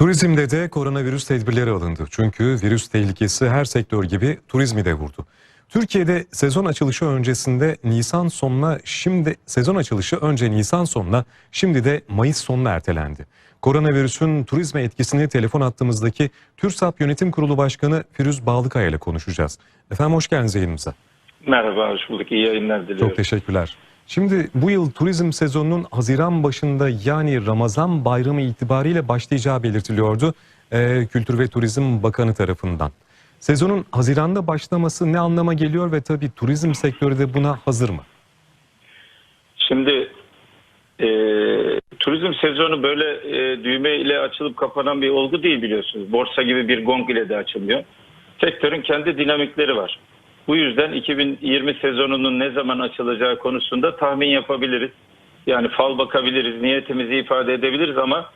Turizmde de koronavirüs tedbirleri alındı. Çünkü virüs tehlikesi her sektör gibi turizmi de vurdu. Türkiye'de sezon açılışı öncesinde Nisan sonuna şimdi sezon açılışı önce Nisan sonuna şimdi de Mayıs sonuna ertelendi. Koronavirüsün turizme etkisini telefon attığımızdaki TÜRSAP Yönetim Kurulu Başkanı Firuz Bağlıkaya ile konuşacağız. Efendim hoş geldiniz yayınımıza. Merhaba, hoş bulduk. İyi yayınlar diliyorum. Çok teşekkürler. Şimdi bu yıl turizm sezonunun Haziran başında yani Ramazan bayramı itibariyle başlayacağı belirtiliyordu eee, Kültür ve Turizm Bakanı tarafından. Sezonun Haziran'da başlaması ne anlama geliyor ve tabii turizm sektörü de buna hazır mı? Şimdi e, turizm sezonu böyle e, düğme ile açılıp kapanan bir olgu değil biliyorsunuz. Borsa gibi bir gong ile de açılmıyor. Sektörün kendi dinamikleri var. Bu yüzden 2020 sezonunun ne zaman açılacağı konusunda tahmin yapabiliriz. Yani fal bakabiliriz, niyetimizi ifade edebiliriz ama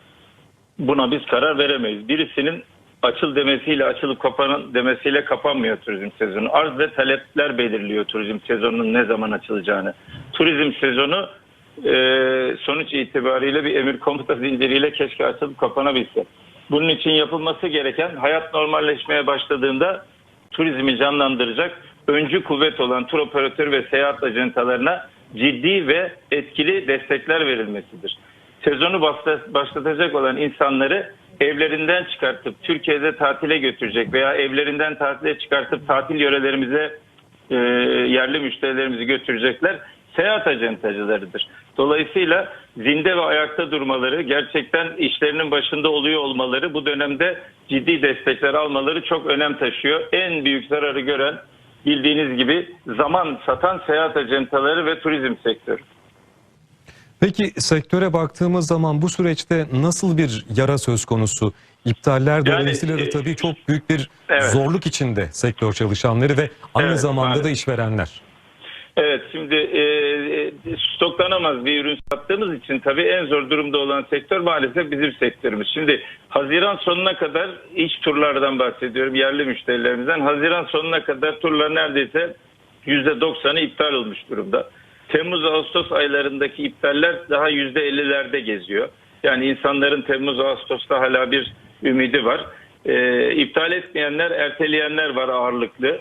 buna biz karar veremeyiz. Birisinin açıl demesiyle açılıp kapanan demesiyle kapanmıyor turizm sezonu. Arz ve talepler belirliyor turizm sezonunun ne zaman açılacağını. Turizm sezonu e, sonuç itibariyle bir emir komuta zinciriyle keşke açılıp kapanabilse. Bunun için yapılması gereken hayat normalleşmeye başladığında turizmi canlandıracak öncü kuvvet olan tur operatörü ve seyahat ajantalarına ciddi ve etkili destekler verilmesidir. Sezonu başla- başlatacak olan insanları evlerinden çıkartıp Türkiye'de tatile götürecek veya evlerinden tatile çıkartıp tatil yörelerimize e, yerli müşterilerimizi götürecekler seyahat acentacılarıdır. Dolayısıyla zinde ve ayakta durmaları, gerçekten işlerinin başında oluyor olmaları bu dönemde ciddi destekler almaları çok önem taşıyor. En büyük zararı gören bildiğiniz gibi zaman satan seyahat acentaları ve turizm sektörü. Peki sektöre baktığımız zaman bu süreçte nasıl bir yara söz konusu? İptaller Yani, dolayısıyla da e, tabii çok büyük bir evet. zorluk içinde sektör çalışanları ve aynı Evet, zamanda da maalesef. işverenler. Evet şimdi e, e, stoklanamaz bir ürün sattığımız için tabii en zor durumda olan sektör maalesef bizim sektörümüz. Şimdi Haziran sonuna kadar iç turlardan bahsediyorum yerli müşterilerimizden. Haziran sonuna kadar turlar neredeyse %90'ı iptal olmuş durumda. Temmuz Ağustos aylarındaki iptaller daha %50'lerde geziyor. Yani insanların Temmuz Ağustos'ta hala bir ümidi var. E, iptal etmeyenler, erteleyenler var ağırlıklı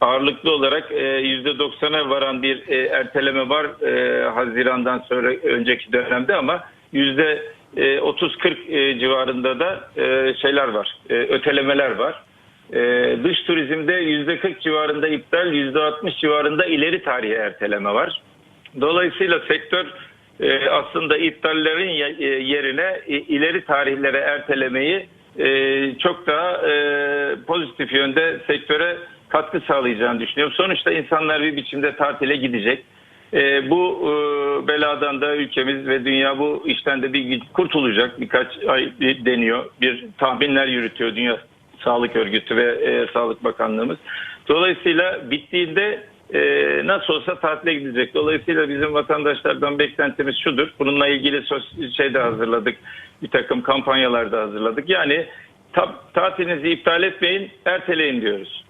ağırlıklı olarak e, %90'a varan bir e, erteleme var e, Haziran'dan sonra önceki dönemde ama yüzde e, %30-40 e, civarında da e, şeyler var, e, ötelemeler var. E, dış turizmde %40 civarında iptal, %60 civarında ileri tarihe erteleme var. Dolayısıyla sektör e, aslında iptallerin ye- e, yerine e, ileri tarihlere ertelemeyi e, çok daha e, pozitif yönde sektöre katkı sağlayacağını düşünüyorum. Sonuçta insanlar bir biçimde tatile gidecek. E, bu e, beladan da ülkemiz ve dünya bu işten de bir kurtulacak. Birkaç ay deniyor. Bir tahminler yürütüyor Dünya Sağlık Örgütü ve e, Sağlık Bakanlığımız. Dolayısıyla bittiğinde e, nasıl olsa tatile gidecek. Dolayısıyla bizim vatandaşlardan beklentimiz şudur. Bununla ilgili sos- şeyde hazırladık. Bir takım kampanyalarda hazırladık. Yani ta- tatilinizi iptal etmeyin, erteleyin diyoruz.